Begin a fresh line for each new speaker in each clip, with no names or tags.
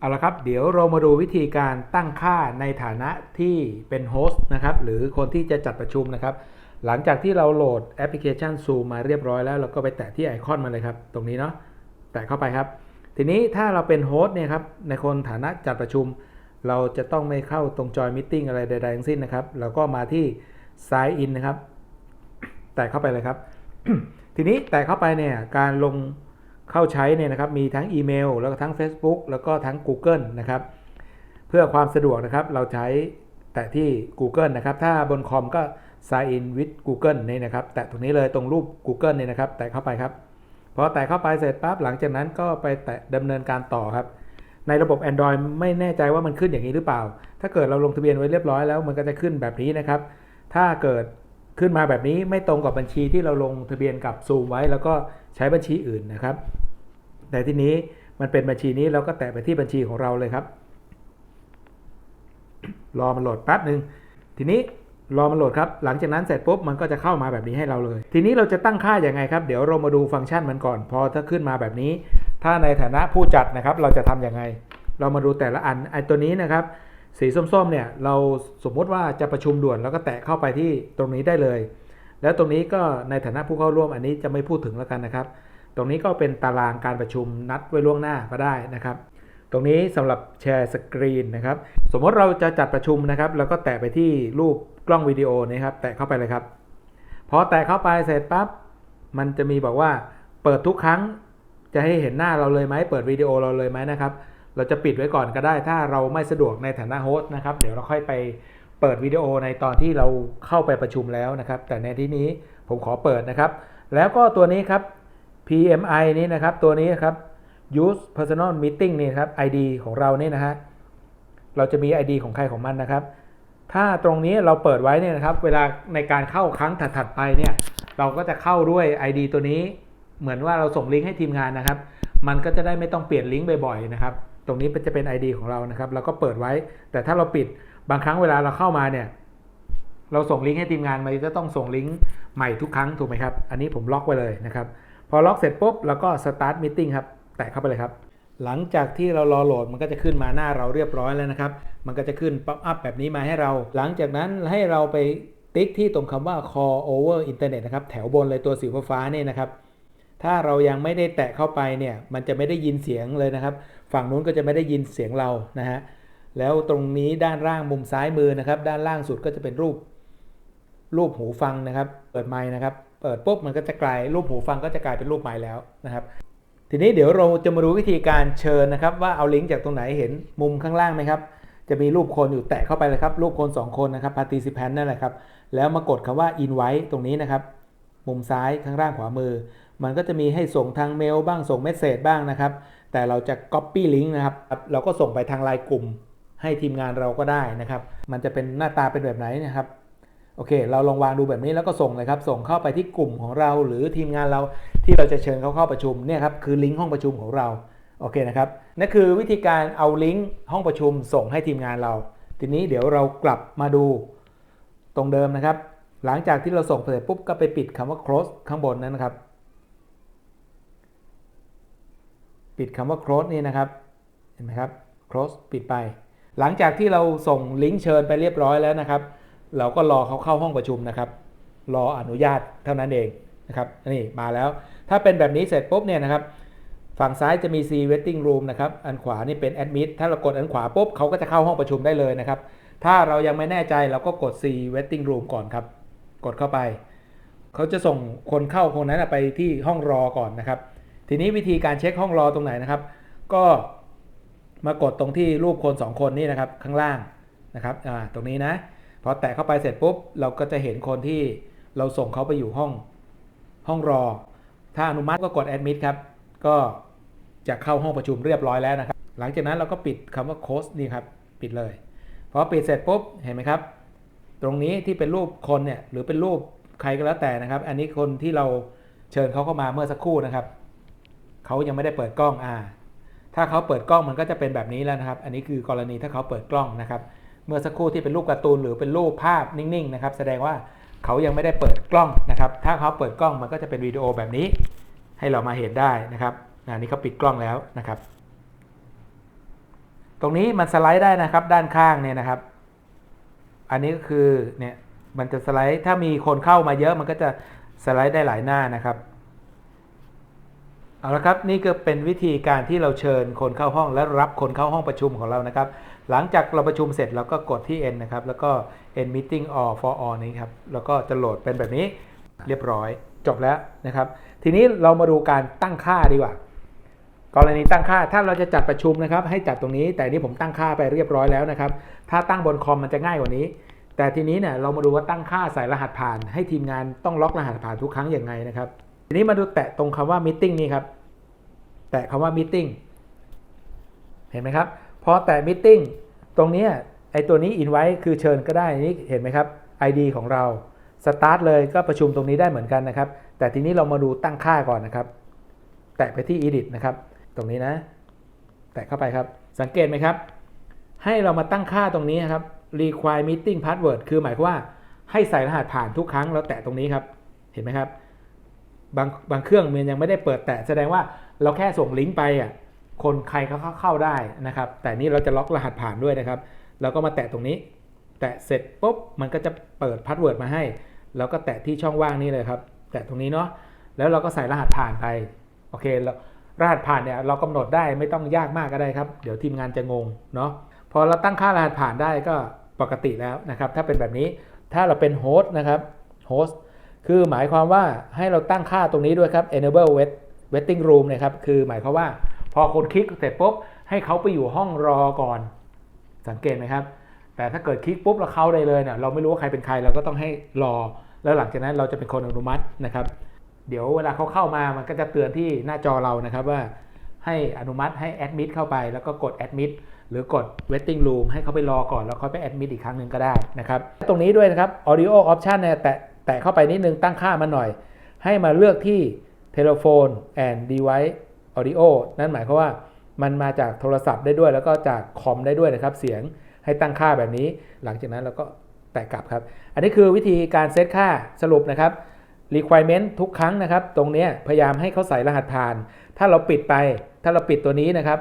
เอาละครับ เดี๋ยวเรามาดูวิธีการตั้งค่าในฐานะที่เป็นโฮสต์นะครับ หรือคนที่จะจัดประชุมนะครับ หลังจากที่เราโหลดแอปพลิเคชัน Zoom มาเรียบร้อยแล้ว เราก็ไปแตะที่ไอคอนมาเลยครับ ตรงนี้เนาะ แตะเข้าไปครับ ทีนี้ถ้าเราเป็นโฮสต์เนี่ยครับ ในคนฐานะจัดประชุม เราจะต้องไม่เข้าตรงจอยมิ g อะไรใดๆทั้งสิ้นนะครับ เราก็มาที่ Sign In นะครับ แตะเข้าไปเลยครับ ทีนี้แตะเข้าไปเนี่ย การลง เข้าใช้เนี่ยนะครับมีทั้งอีเมล แล้วก็ทั้ง Facebook แล้วก็ทั้ง Google นะครับเพื่อความสะดวกนะครับเราใช้แตะที่ Google นะครับถ้าบนคอมก็ sign in with Google นี่นะครับแตะตรงนี้เลยตรงรูป Google เนี่ยนะครับแตะเข้าไปครับพอแตะเข้าไปเสร็จปั๊บหลังจากนั้นก็ไปแตะดำเนินการต่อครับ ในระบบ Android ไม่แน่ใจว่ามันขึ้นอย่างนี้หรือเปล่า ถ้าเกิดเราลงทะเบียนไว้เรียบร้อยแล้วมันก็จะขึ้นแบบนี้นะครับ ถ้าเกิดขึ้นมาแบบนี้ไม่ตรงกับบัญชีที่เราลงทะเบียนกับ Zoom ไว้แล้วก็ ใช้บัญชีอื่นนะครับ แต่ที่นี้มันเป็นบัญชีนี้เราก็แตะไปที่บัญชีของเราเลยครับ รอมันโหลดแป๊บหนึ่งทีนี้รอมันโหลดครับ หลังจากนั้นเสร็จปุ๊บมันก็จะเข้ามาแบบนี้ให้เราเลย ทีนี้เราจะตั้งค่าอย่างไงครับ เดี๋ยวเรามาดูฟังก์ชันมันก่อน พอถ้าขึ้นมาแบบนี้ ถ้าในฐานะผู้จัดนะครับ เราจะทำยังไง เรามาดูแต่ละอัน ไอ้ตัวนี้นะครับ สีส้มๆเนี่ย เราสมมุติว่าจะประชุมด่วนแล้วก็แตะเข้าไปที่ตรงนี้ได้เลย แล้วตรงนี้ก็ในฐานะผู้เข้าร่วมอันนี้จะไม่พูดถึงแล้วกันนะครับ ตรงนี้ก็เป็นตารางการประชุมนัดไว้ล่วงหน้าก็ได้นะครับ ตรงนี้สำหรับแชร์สกรีนนะครับ สมมติเราจะจัดประชุมนะครับแล้วก็แตะไปที่รูปกล้องวิดีโอนะครับ แตะเข้าไปเลยครับพอแตะเข้าไปเสร็จปั๊บมันจะมีบอกว่าเปิดทุกครั้งจะให้เห็นหน้าเราเลยไหมเปิดวิดีโอเราเลยไหมนะครับ เราจะปิดไว้ก่อนก็ได้ ถ้าเราไม่สะดวกในฐานะโฮสต์นะครับ เดี๋ยวเราค่อยไป เปิดวิดีโอในตอนที่เราเข้าไปประชุมแล้วนะครับ แต่ในที่นี้ผมขอเปิดนะครับ แล้วก็ตัวนี้ครับ PMI นี้นะครับ ตัวนี้ครับ use personal meeting นี่ครับ ID ของเราเนี่ยนะฮะเราจะมี ID ของใครของมันนะครับ ถ้าตรงนี้เราเปิดไว้เนี่ยนะครับ เวลาในการเข้าครั้งถัดๆไปเนี่ยเราก็จะเข้าด้วย ID ตัวนี้ เหมือนว่าเราส่งลิงก์ให้ทีมงานนะครับ มันก็จะได้ไม่ต้องเปลี่ยนลิงก์บ่อยๆนะครับ ตรงนี้จะเป็น ID ของเรานะครับ เราก็เปิดไว้ แต่ถ้าเราปิด บางครั้งเวลาเราเข้ามาเนี่ย เราส่งลิงก์ให้ทีมงานมันจะต้องส่งลิงก์ใหม่ทุกครั้งถูกไหมครับ อันนี้ผมล็อกไว้เลยนะครับ พอล็อกเสร็จปุ๊บเราก็ start meeting ครับ แตะเข้าไปเลยครับ หลังจากที่เรารอโหลดมันก็จะขึ้นมาหน้าเราเรียบร้อยแล้วนะครับ มันก็จะขึ้นป๊อปอัพแบบนี้มาให้เรา หลังจากนั้นให้เราไปติ๊กที่ตรงคำว่า call over internet นะครับ แถวบนเลยตัวสีฟ้าเนี่ยนะครับ ถ้าเรายังไม่ได้แตะเข้าไปเนี่ย มันจะไม่ได้ยินเสียงเลยนะครับ ฝั่งนู้นก็จะไม่ได้ยินเสียงเรานะฮะ แล้วตรงนี้ด้านล่างมุมซ้ายมือนะครับ ด้านล่างสุดก็จะเป็นรูป รูปหูฟังนะครับ เปิดไมค์นะครับ เปิดปุ๊บมันก็จะกลายรูปหูฟังก็จะกลายเป็นรูปไมค์แล้วนะครับ ทีนี้เดี๋ยวเราจะมาดูวิธีการเชิญนะครับ ว่าเอาลิงก์จากตรงไหนเห็นมุมข้างล่างไหมครับ จะมีรูปคนอยู่แตะเข้าไปเลยครับ รูปคน 2 คนนะครับ participant นั่นแหละครับ แล้วมากดคำว่า invite ตรงนี้นะครับ มุมซ้ายข้างล่างขวามือ มันก็จะมีให้ส่งทางเมลบ้างส่งเมสเซจบ้างนะครับ แต่เราจะ copy ลิงก์นะครับ เราก็ส่งไปทางไลน์กลุ่ม ให้ทีมงานเราก็ได้นะครับ มันจะเป็นหน้าตาเป็นแบบไหนนะครับโอเค เราลองวางดูแบบนี้แล้วก็ส่งเลยครับ ส่งเข้าไปที่กลุ่มของเราหรือทีมงานเราที่เราจะเชิญเขาเข้าประชุมเนี่ยครับคือลิงก์ห้องประชุมของเราโอเคนะครับนั่นคือวิธีการเอาลิงก์ห้องประชุมส่งให้ทีมงานเรา ทีนี้เดี๋ยวเรากลับมาดูตรงเดิมนะครับ หลังจากที่เราส่งเสร็จปุ๊บก็ไปปิดคำว่า close ข้างบนนั้นนะครับ ปิดคำว่า close นี่นะครับเห็นไหมครับ close ปิดไป หลังจากที่เราส่งลิงก์เชิญไปเรียบร้อยแล้วนะครับ เราก็รอเขาเข้าห้องประชุมนะครับ รออนุญาตเท่านั้นเองนะครับนี่มาแล้ว ถ้าเป็นแบบนี้เสร็จปุ๊บเนี่ยนะครับ ฝั่งซ้ายจะมี C waiting room นะครับ อันขวานี่เป็น admit ถ้าเรากดอันขวาปุ๊บเขาก็จะเข้าห้องประชุมได้เลยนะครับ ถ้าเรายังไม่แน่ใจเราก็กด C waiting room ก่อนครับ กดเข้าไป เขาจะส่งคนเข้าคนนั้นไปที่ห้องรอก่อนนะครับ ทีนี้วิธีการเช็คห้องรอตรงไหนนะครับ ก็ มากดตรงที่รูปคน 2 คนนี่นะครับข้างล่างนะครับตรงนี้นะพอแตะเข้าไปเสร็จปุ๊บเราก็จะเห็นคนที่เราส่งเขาไปอยู่ห้องห้องรอ ถ้าอนุมัติก็กด admit ครับก็จะเข้าห้องประชุมเรียบร้อยแล้วนะครับ หลังจากนั้นเราก็ปิดคำว่า close นี่ครับปิดเลยพอปิดเสร็จปุ๊บเห็นไหมครับ ตรงนี้ที่เป็นรูปคนเนี่ยหรือเป็นรูปใครก็แล้วแต่นะครับ อันนี้คนที่เราเชิญเขาเข้ามาเมื่อสักครู่นะครับเขายังไม่ได้เปิดกล้องอ่า ถ้าเขาเปิดกล้องมันก็จะเป็นแบบนี้แล้วนะครับ อันนี้คือกรณีถ้าเขาเปิดกล้องนะครับ เมื่อสักครู่ที่เป็นรูปการ์ตูนหรือเป็นรูปภาพนิ่งๆนะครับ แสดงว่าเขายังไม่ได้เปิดกล้องนะครับ ถ้าเขาเปิดกล้องมันก็จะเป็นวิดีโอแบบนี้ ให้เรามาเห็นได้นะครับอันนี้เขาปิดกล้องแล้วนะครับ ตรงนี้มันสไลด์ได้นะครับด้านข้างเนี่ยนะครับ อันนี้ก็คือเนี่ยมันจะสไลด์ถ้ามีคนเข้ามาเยอะมันก็จะสไลด์ได้หลายหน้านะครับ เอาละครับนี่ก็เป็นวิธีการที่เราเชิญคนเข้าห้องและรับคนเข้าห้องประชุมของเรานะครับ หลังจากเราประชุมเสร็จเราก็กดที่ N นะครับ แล้วก็ End Meeting or for all นี้ครับ แล้วก็จะโหลดเป็นแบบนี้เรียบร้อย จบแล้วนะครับ ทีนี้เรามาดูการตั้งค่าดีกว่า กรณีตั้งค่าถ้าเราจะจัดประชุมนะครับ ให้จัดตรงนี้ แต่นี่ผมตั้งค่าไปเรียบร้อยแล้วนะครับ ถ้าตั้งบนคอมมันจะง่ายกว่านี้ แต่ทีนี้เนี่ยเรามาดูว่าตั้งค่าใส่รหัสผ่าน ให้ทีมงานต้องล็อกรหัสผ่านทุกครั้งอย่างไงนะครับ ทีนี้มาดูแตะตรงคำว่า meeting นี่ครับ แตะคำว่า meeting เห็นไหมครับ พอแตะ meeting ตรงนี้ไอตัวนี้ invite คือเชิญก็ได้นี่เห็นไหมครับ ID ของเรา start เลยก็ประชุมตรงนี้ได้เหมือนกันนะครับ แต่ทีนี้เรามาดูตั้งค่าก่อนนะครับ แตะไปที่ edit นะครับ ตรงนี้นะ แตะเข้าไปครับ สังเกตไหมครับ ให้เรามาตั้งค่าตรงนี้ครับ require meeting password คือหมายความว่าให้ใส่รหัสผ่านทุกครั้งเราแตะตรงนี้ครับ เห็นไหมครับ บางบางเครื่องมันยังไม่ได้เปิดแตะแสดงว่าเราแค่ส่งลิงก์ไปอะคนใครเขาเข้าได้นะครับ แต่นี่เราจะล็อกรหัสผ่านด้วยนะครับ เราก็มาแตะตรงนี้ แตะเสร็จปุ๊บมันก็จะเปิดพาสเวิร์ดมาให้ แล้วก็แตะที่ช่องว่างนี้เลยครับ แตะตรงนี้เนาะแล้วเราก็ใส่รหัสผ่านไปโอเคแล้วรหัสผ่านเนี่ยเรากำหนดได้ไม่ต้องยากมากก็ได้ครับ เดี๋ยวทีมงานจะงงเนาะพอเราตั้งค่ารหัสผ่านได้ก็ปกติแล้วนะครับ ถ้าเป็นแบบนี้ถ้าเราเป็นโฮสต์นะครับโฮสต์ คือหมายความว่าให้เราตั้งค่าตรงนี้ด้วยครับ enable wait waiting room นะครับ คือหมายความว่าพอคนคลิกเสร็จปุ๊บ ให้เขาไปอยู่ห้องรอก่อน สังเกตไหมครับ แต่ถ้าเกิดคลิกปุ๊บแล้วเข้าได้เลยเนี่ยเราไม่รู้ว่าใครเป็นใครเราก็ต้องให้รอ แล้วหลังจากนั้นเราจะเป็นคนอนุมัตินะครับ เดี๋ยวเวลาเขาเข้ามามันก็จะเตือนที่หน้าจอเรานะครับว่าให้อนุมัติให้แอดมิดเข้าไปแล้วก็กดแอดมิดหรือกด waiting room ให้เขาไปรอก่อนแล้วค่อยไปแอดมิดอีกครั้งหนึ่งก็ได้นะครับ ตรงนี้ด้วยนะครับ audio option เนี่ยแตะ แตะเข้าไปนิดนึงตั้งค่ามาหน่อย ให้มาเลือกที่ telephone and device audio นั่นหมายความว่ามันมาจากโทรศัพท์ได้ด้วย แล้วก็จากคอมได้ด้วยนะครับ เสียงให้ตั้งค่าแบบนี้ หลังจากนั้นเราก็แตะกลับครับ อันนี้คือวิธีการเซตค่าสรุปนะครับ requirement ทุกครั้งนะครับ ตรงนี้พยายามให้เขาใส่รหัสผ่าน ถ้าเราปิดไป ถ้าเราปิดตัวนี้นะครับ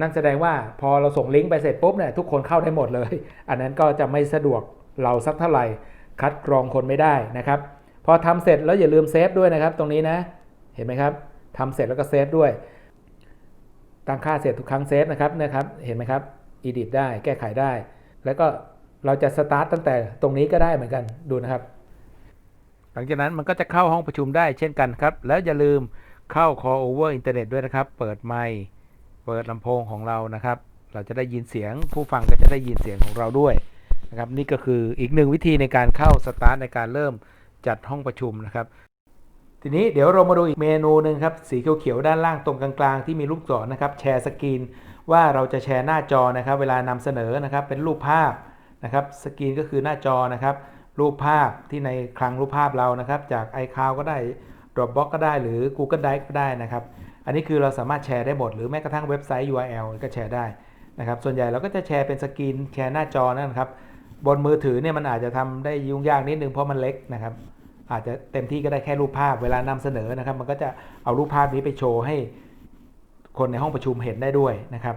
นั่นแสดงว่าพอเราส่งลิงก์ไปเสร็จปุ๊บเนี่ยทุกคนเข้าได้หมดเลย อันนั้นก็จะไม่สะดวกเราสักเท่าไหร่ คัดกรองคนไม่ได้นะครับ พอทำเสร็จแล้วอย่าลืมเซฟด้วยนะครับ ตรงนี้นะ เห็นไหมครับทำเสร็จแล้วก็เซฟด้วย ตั้งค่าเสร็จทุกครั้งเซฟนะครับนะครับ เห็นไหมครับ edit ได้ แก้ไขได้ แล้วก็เราจะสตาร์ตตั้งแต่ตรงนี้ก็ได้เหมือนกัน ดูนะครับ หลังจากนั้นมันก็จะเข้าห้องประชุมได้เช่นกันครับ แล้วอย่าลืมเข้า call over internet ด้วยนะครับ เปิดไมค์เปิดลำโพงของเรานะครับ เราจะได้ยินเสียงผู้ฟังก็จะได้ยินเสียงของเราด้วย นะครับนี่ก็คืออีกหนึ่งวิธีในการเข้าสตาร์ทในการเริ่มจัดห้องประชุมนะครับ ทีนี้เดี๋ยวเรามาดูอีกเมนูหนึ่งครับสีเขียวๆด้านล่างตรงกลางๆที่มีลูกศรนะครับแชร์สกรีนว่าเราจะแชร์หน้าจอนะครับเวลานำเสนอนะครับเป็นรูปภาพนะครับสกรีนก็คือหน้าจอนะครับรูปภาพที่ในคลังรูปภาพเรานะครับ จาก iCloud ก็ได้ Dropbox ก็ได้หรือ Google Drive ก็ได้นะครับ อันนี้คือเราสามารถแชร์ได้หมดหรือแม้กระทั่งเว็บไซต์ URL ก็แชร์ได้นะครับส่วนใหญ่เราก็จะแชร์เป็นสกรีนแชร์หน้าจอนะครับ บนมือถือเนี่ยมันอาจจะทำได้ยุ่งยากนิดนึงเพราะมันเล็กนะครับ อาจจะเต็มที่ก็ได้แค่รูปภาพเวลานำเสนอนะครับ มันก็จะเอารูปภาพนี้ไปโชว์ให้คนในห้องประชุมเห็นได้ด้วยนะครับ